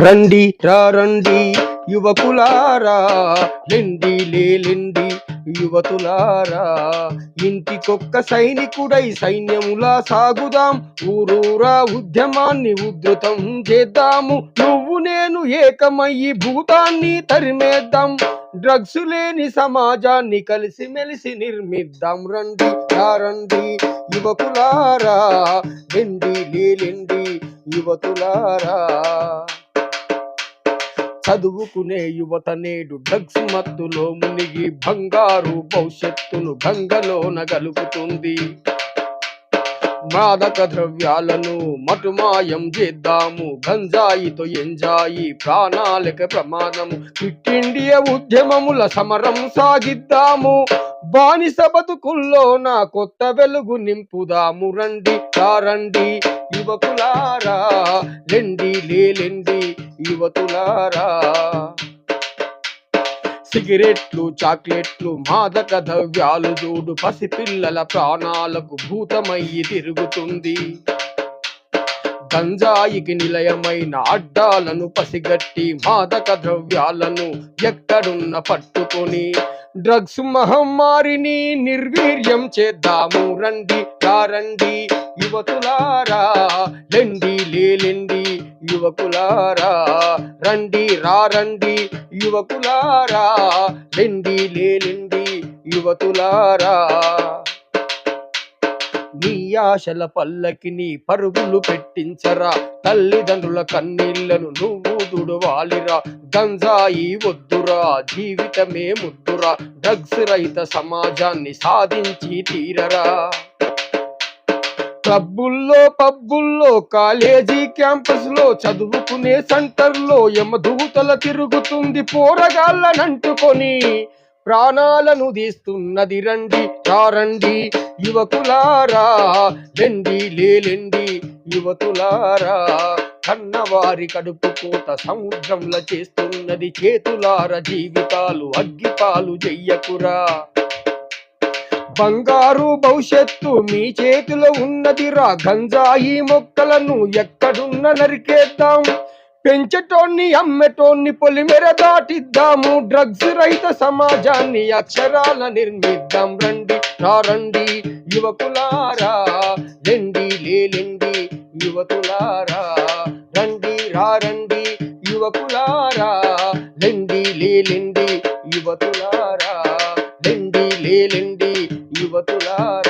రండి రా రండి యువకులారా. లెండి లేలెండి యువతులారా. ఇంటికొక్క సైనికుడై సైన్యములా సాగుదాం. ఊరూరా ఉద్యమాన్ని ఉధృతం చేద్దాము. నువ్వు నేను ఏకమయ్యి భూతాన్ని తరిమేద్దాం. డ్రగ్స్ లేని సమాజాన్ని కలిసి మెలిసి నిర్మిద్దాం. రండి రండి యువకులారా. వెండి లేలెండి యువతులారా. చదువుకునే యువత నేడు డ్రగ్స్ మత్తులో మునిగి బంగారు భవిష్యత్తును గంగలోన గలుపుతుంది. మాదక ద్రవ్యాలను మటుమాయం చేద్దాము. గంజాయితో ఎంజాయి ప్రాణాలకు ప్రమాదము ఫిట్ ఇండియా ఉద్యమముల సమరం సాగిద్దాము. బానిస బతుకుల్లో నా కొత్త వెలుగు నింపుదాము. రండి రండి. యువకులారా లెండి లేలెండి యువతులారా. సిగరెట్లు చాక్లెట్లు మాదక ద్రవ్యాలు చూడు పసిపిల్లల ప్రాణాలకు భూతమయ్యి తిరుగుతుంది. గంజాయికి నిలయమైన అడ్డాలను పసిగట్టి మాదక ద్రవ్యాలను ఎక్కడున్న పట్టుకొని డ్రగ్స్ మహమ్మారిని నిర్వీర్యం చేద్దాము. రండి రండి యువతులారా లెండి లేలెండి యువకులారా. రండి రండి యువకులారా. లెండి లేలెండి యువతులారా. నీ ఆశల పల్లకిని పరుగులు పెట్టించరా. తల్లిదండ్రుల కన్నీళ్ళను నువ్వు దుడవాలిరా. గంజాయి వద్దురా జీవితమే ముద్దురా. డ్రగ్స్ రహిత సమాజాన్ని సాధించి తీరరా. క్లబ్బుల్లో పబ్బుల్లో కాలేజీ క్యాంపస్లో చదువుకునే సెంటర్లో యమదూతల తిరుగుతుంది పోరగాళ్ళనంటుకొని. ప్రాణాలను తీస్తున్నది రండి రారండి. యువకులారా లెండి లేలెండి యువతులారా. కన్నవారి కడుపు కోత సముద్రంలో చేస్తున్నది చేతులార జీవితాలు అగ్గిపాలు చెయ్యకురా బంగారు భవిష్యత్తు మీ చేతిలో ఉన్నదిరా గంజాయి మొక్కలను ఎక్కడున్న నరికేద్దాం. పెంచటోన్ని అమ్మటోన్ని పొలిమెర దాటిద్దాము. డ్రగ్స్ రహిత సమాజాన్ని అక్షరాల నిర్మిద్దాం. రండి రారండి యువకులారా రండి లేలెండి యువతులారా. రండి రారండి యువకులారా రండి లేలెండి యువతులారా. రండి లేలెండి యువతులారా.